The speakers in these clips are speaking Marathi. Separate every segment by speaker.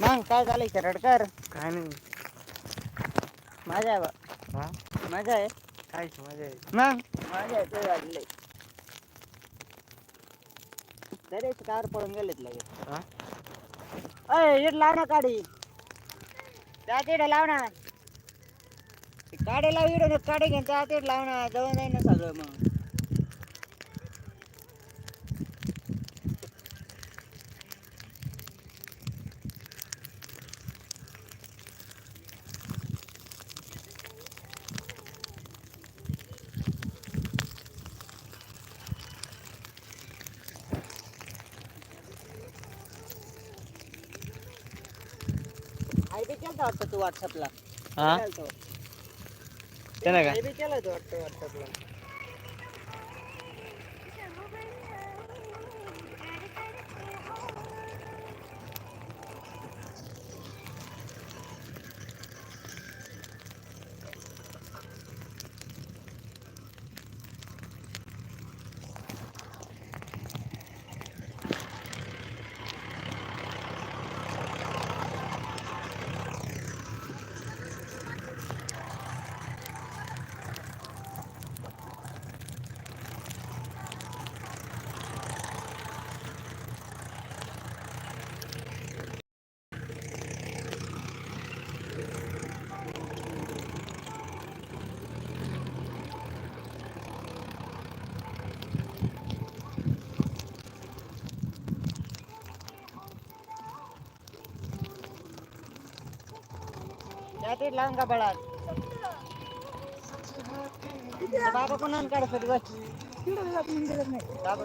Speaker 1: मग काय झालंय रडकर
Speaker 2: काय नाही.
Speaker 1: माझ्या आहे बा.
Speaker 2: हा?
Speaker 1: माझ्या आहे.
Speaker 2: काय मजा आहे
Speaker 1: मग? आहे ते वाढलंय तरी कार पडून गेलेत लगेच.
Speaker 2: हा?
Speaker 1: अय इट लाव ना काडी. त्या तिथे लाव ना. काडी लाव इकडे काडी घेऊन त्या तिथे लाव ना. जवळ नाही ना सगळं मग. बी केलता वाटतं तू व्हॉट्सअपला
Speaker 2: हा? त्यानं का?
Speaker 1: आय बी केलं तू वाटतं व्हॉट्सअपला त्या तिथे लावून का बळा बाबा कोणाला काढत बस बाबा।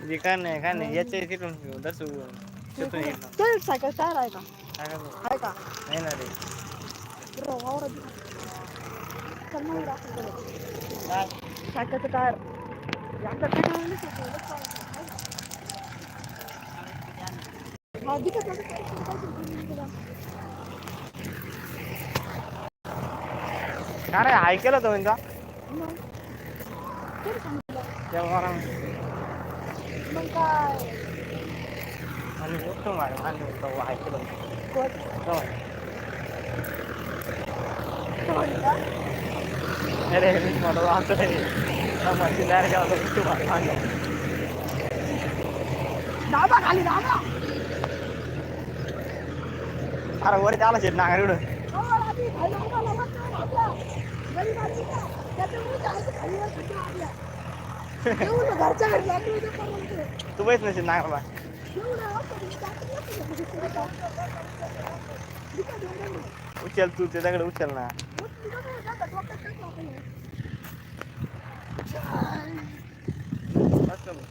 Speaker 2: जे काय नाही काय नाही याच्या तिथून घेऊ दसू तिथून येईल ना.
Speaker 3: ते सायकल टायर आहे का?
Speaker 2: काय करतो?
Speaker 3: आहे का
Speaker 2: नाही ना रे।
Speaker 3: बरं, वावरात दे. चल मग इकडं आपण करू.
Speaker 1: काय
Speaker 3: सायकलचं टायर। हे आपल्या पेट्रोलने सुटलं, लय चालतं. हा, दिसत नाही.
Speaker 2: काय नाही हाय केलं तो म्हणजे
Speaker 3: मग तेच सांगितलं.
Speaker 2: त्या वरानं.
Speaker 3: मग काय
Speaker 2: आणि उठतो मारे मानले तो हाय केलं
Speaker 3: कोण?
Speaker 2: तो म्हणे,
Speaker 3: कोण का?
Speaker 2: अरे मी म्हणतो असं रे मशीन डायरेक्ट गेला तो उठतो मारे मानले
Speaker 3: दाबा खाली दाबा
Speaker 2: अरे वर त्याला शेत नांगर इकडं
Speaker 3: ते आहे ते खाली वर सुटलं आपल्या. येऊन ना घरच्या घरी लागली होती परवडते.
Speaker 2: तू नसेल नांगरला
Speaker 3: येऊन ना, नका ना, म्हणजे पुढे टाक. दिका देऊन दे ना.
Speaker 2: उचल तू ते दगड उचल ना
Speaker 3: मग तुझं काय जातं, डोक्यात काय टाकलं?
Speaker 2: असं मग.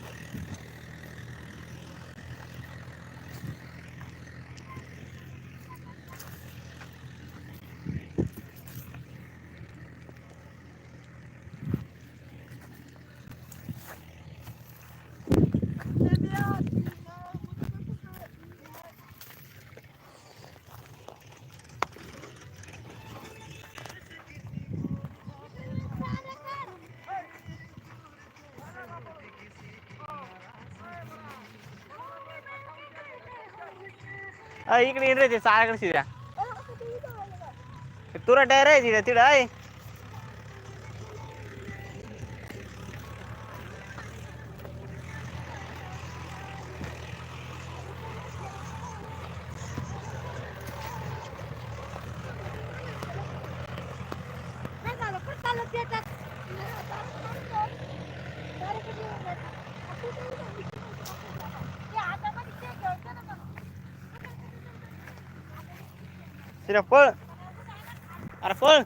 Speaker 2: अ, इकडे येत रे ते साऱ्याकडे शिऱ्या तुरा टायर आहे तिथे तिथं आहे
Speaker 3: नाही झालं, पण चालत येतात. ते हातामध्ये ते घ्यायचं ना मग.
Speaker 2: शिऱ्या पळ अरे पळ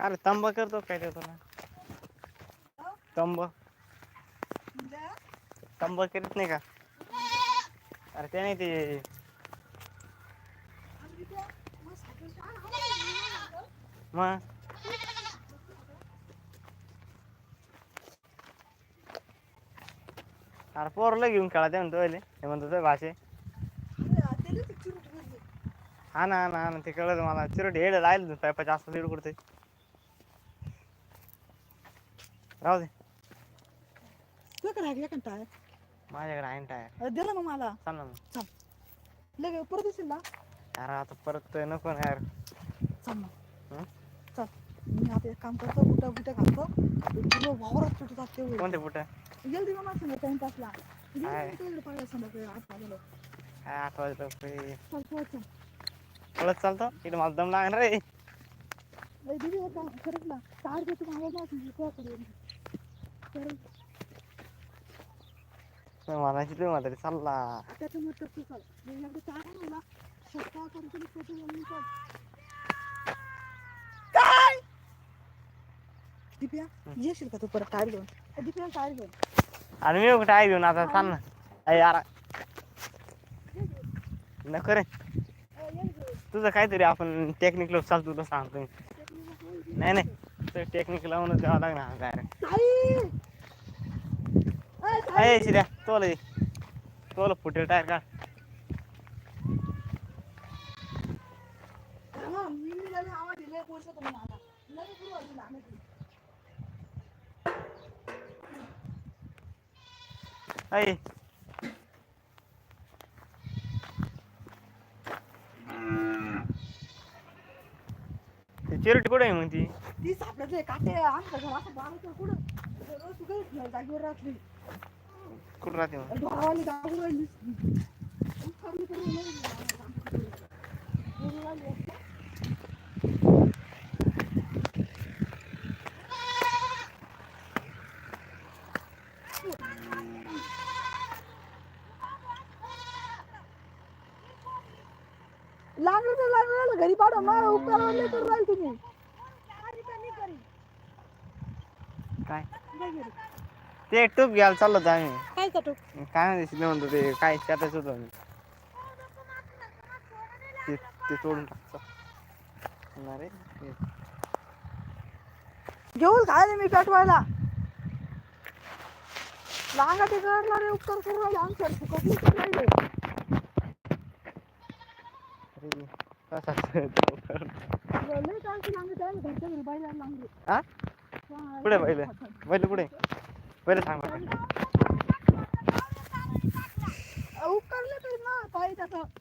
Speaker 2: अरे तंबा करतो काय ते तुला? तंब. तंब करीत नाही का? अरे ते नाही ते.
Speaker 3: मग?
Speaker 2: अरे पोरला घेऊन खेळा ते म्हणतो पहिले हे म्हणतो भाषे हा ना हा ना हा ना ते कळलं मला. चिरट हेड राहिलं पायपाच्या असं दीड राहू दे.
Speaker 3: तुझ्याकडे आहे का टायर?
Speaker 2: माझ्याकडे आहे टायर
Speaker 3: अरे, दे ना मग मला.
Speaker 2: चाल ना मग.
Speaker 3: लगे परत येशील ना?
Speaker 2: अरे आता परत नको ना यार.
Speaker 3: चल ना.
Speaker 2: हं?
Speaker 3: चल. मी आता एक काम करतो बुटा बुटा घालतो. ते पूर्ण वावरात सुटतात तेवढे.
Speaker 2: कोणते कुठं
Speaker 3: गेल दिवस मला सांगा टाइम पासला
Speaker 2: आहे.
Speaker 3: पाहिजे संध्याकाळी आठ वाजेला
Speaker 2: आठ वाजता रुपये
Speaker 3: चल चल चल.
Speaker 2: पळत चालतो? इकडे मला दम लागणार रे
Speaker 3: अरे दीदी होता खरंच ना. चार करेल करेल
Speaker 2: मला तुम्ही म्हातारी चालला.
Speaker 3: त्याच्या तू मी एकदा स्वतः फोटो घेऊन काय? दिप्या येशील का तू परत टायर घेऊन? दिप्या टायर घेऊन.
Speaker 2: आणि मी आहे घेऊन आता चाल ना अरे यार. नको रे. तुझं काहीतरी आपण टेक्निक लोक चालतो तुला सांगतो. नाही नाही. तर टेक्निक लावूनच द्यावं लागणार डायरेक्ट! अय शिर्या तोला तोला फुटेल टायर काढ.
Speaker 3: हा, मी निघाले, आवाज दिले, पोहोचलो तुम्ही मला. लगेच सुरू झाली लागायची.
Speaker 2: अय ते चिरट कुठे आहे मग ती?
Speaker 3: ती सापडत आहे, काटे आमच्या घराचं बाळाचं कुठं? रोज तू काही जागेवर राहतली.
Speaker 2: कुठं राहते मग?
Speaker 3: गावावर राहिली. नाही. लागलं तर लागलं घरी पाठव मला उपकार तर राहील तुम्ही
Speaker 2: काय? ते टूप घ्यायला चाललो होतो आम्ही.
Speaker 3: काय चाटू
Speaker 2: काय म्हणते शिले म्हणतो ते काय त्यातच होतो आम्ही. ते ते तोडून टाकतो अरे
Speaker 3: घेऊन खायला मी पेटवायला. लांगा ते करला रे उपकार करू राहिले. आमच्या फुकटली करू राहिले
Speaker 2: कसा
Speaker 3: लय चालते लांगे त्या घरच्या घरी बाहेर लांगे
Speaker 2: हा पुढे पहिले. पहिले पुढे. पहिले सांग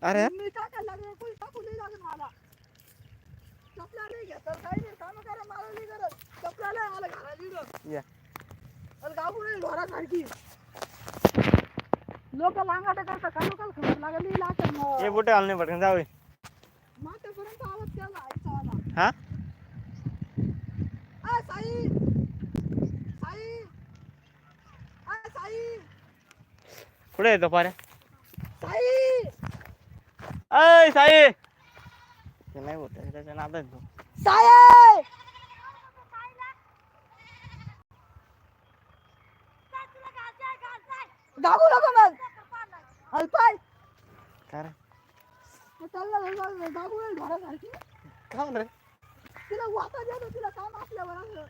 Speaker 2: अरे?
Speaker 3: लोक लांगाटा करतात का लोकांना खबर लागली लागतात मग
Speaker 2: हे बुटे घालून पटकन. जाऊ.
Speaker 3: माथ्यापर्यंत आवाज आईचा आला
Speaker 2: हा
Speaker 3: आ साई साई
Speaker 2: पुढे येतो पाऱ्या
Speaker 3: साई.
Speaker 2: अय साई. ते नाही होत त्याच्या नादात तो.
Speaker 3: साई. गागू नको मग. अल्पाय
Speaker 2: काय रे?
Speaker 3: चाललं गागू नाही ढोरासारखी
Speaker 2: काय रे?
Speaker 3: तिला वाता द्या तिला काम असल्यावर असं.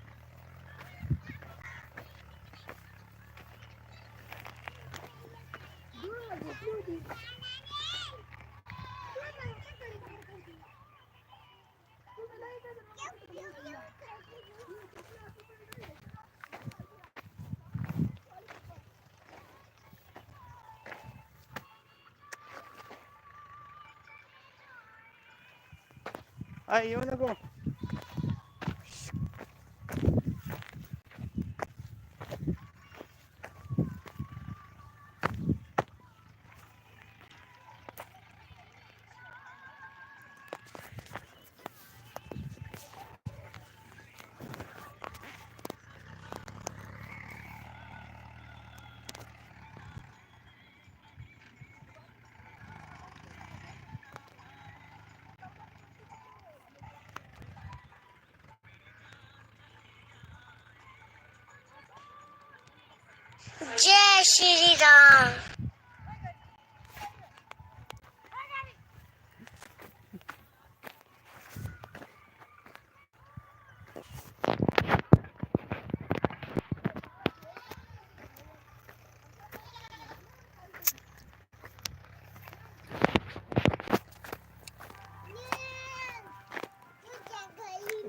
Speaker 2: Aí, olha bom.
Speaker 4: जय श्री राम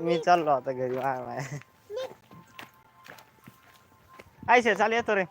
Speaker 2: मी चाललो आता घरी माय माय आयशे चाल येतो रे